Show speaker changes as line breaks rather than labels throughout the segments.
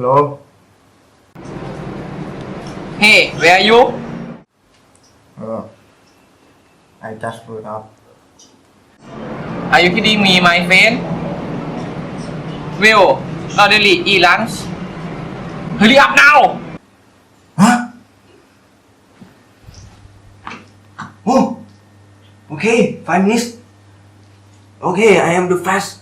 Hello
Hey where are you
uh, I just put up
Are you kidding me my friend Will elderly eat lunch Hurry up now
Huh? Oh! Okay, five minutes. Okay, I am the fast.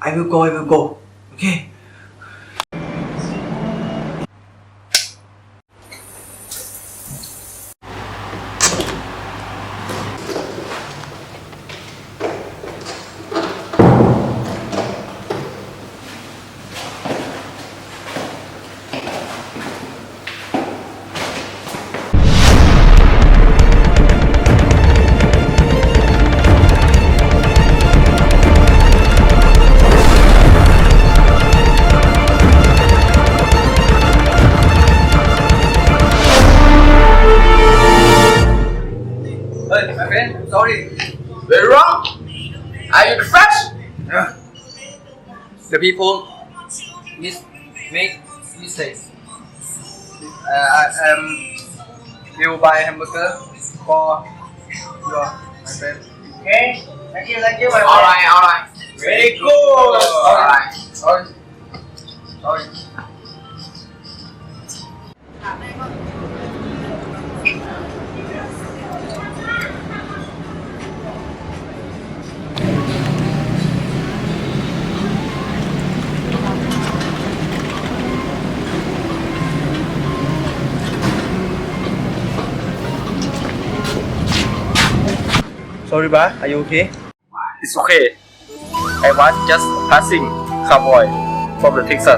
I will go, I will go. Okay.
Hey my friend. Sorry. Very wrong. Are you the first The people mis make mistakes. Uh, I um will buy hamburger for your my friend.
Okay. Thank you, thank you, my friend.
Alright alright.
Very good.
Alright. Sorry. Sorry
Sorry, ba? Are you okay?
It's okay. I was just passing cowboy from the Texas.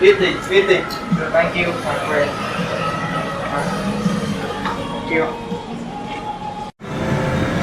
Eating, eating.
Thank you my friend Thank you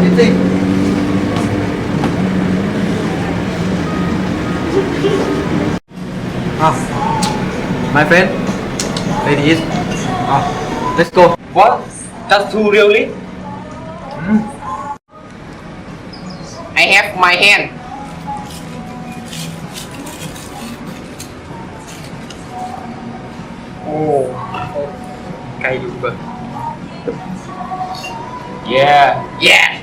sit.
Làm gì gì
Ah, my friend. Ladies. Ah, let's go.
What? That's too really? I have my hand. Oh.
Cơ.
Yeah. Yeah.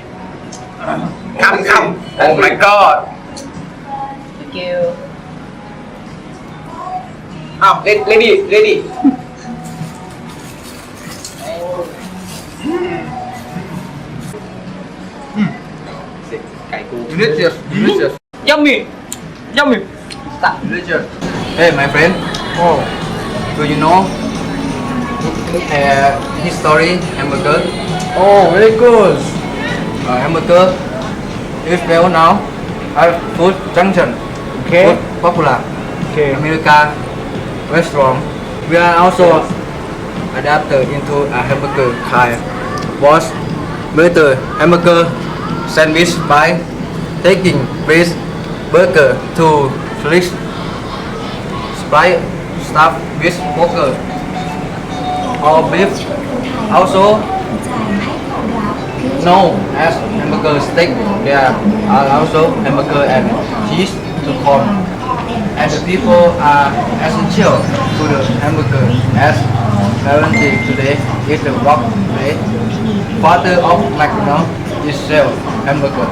Come, come. Oh my god.
Thank you.
Oh, le- lady, lady.
Cay cú.
Delicious, delicious.
Yummy. Yummy.
Delicious. Hey, my friend. Oh, do you know? Uh, history hamburger. Oh, very good. Uh, hamburger is well now. At food junction.
Okay.
Food popular.
Okay.
America restaurant. We are also adapted into a hamburger kind. Was better hamburger sandwich by taking breast burger to slice sprite stuffed with burger or beef. Also known as hamburger steak. There are also hamburger and cheese to come and the people are essential to the hamburger as currently today is the rock day. Father of McDonald's is sell hamburger.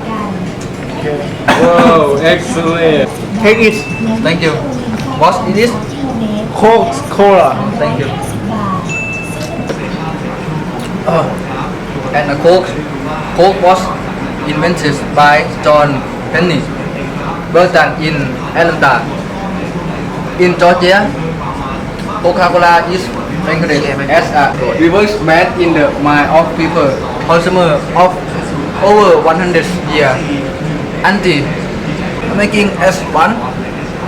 Wow, excellent. Take it.
Thank you. What is it is?
Coke Cola.
Thank you. Uh, and the Coke, Coke was invented by John Penny Burton in Atlanta. In Georgia, Coca-Cola is recognized as a reverse made in the mind of people, consumer of over 100 years. Anti making as one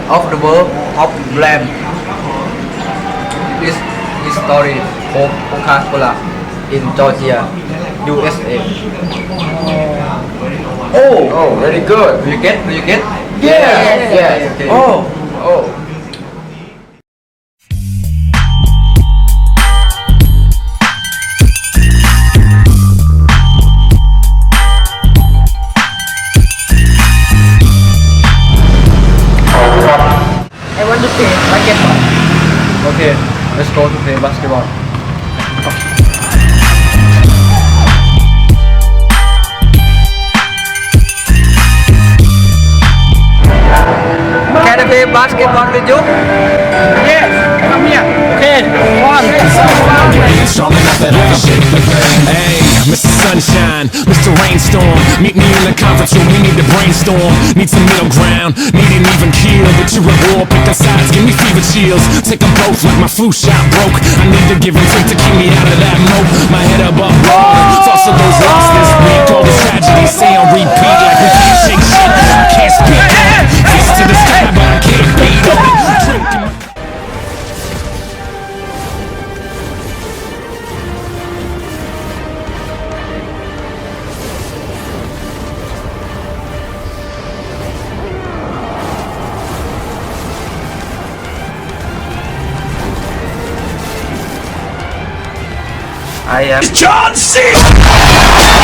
of the world of brand. This is story of Coca-Cola in Georgia, USA.
Oh, oh, very good.
Do you get? Do you get?
Yes, yes.
Okay.
Oh, oh.
I want to play basketball.
Okay, let's go to play basketball. Play basketball with you?
Yes, come here. Okay,
thing. Hey, Mr. Sunshine, Mr. Rainstorm. Meet me in the conference room, we need to brainstorm. Need some middle ground, need an even keel. But you at war, pick the sides, give me fever chills. Take them both like my flu shot broke. I need to give and take to keep me out of that moat. My head above water, toss of those lost this week. All the tragedies say on repeat like
I am
John C.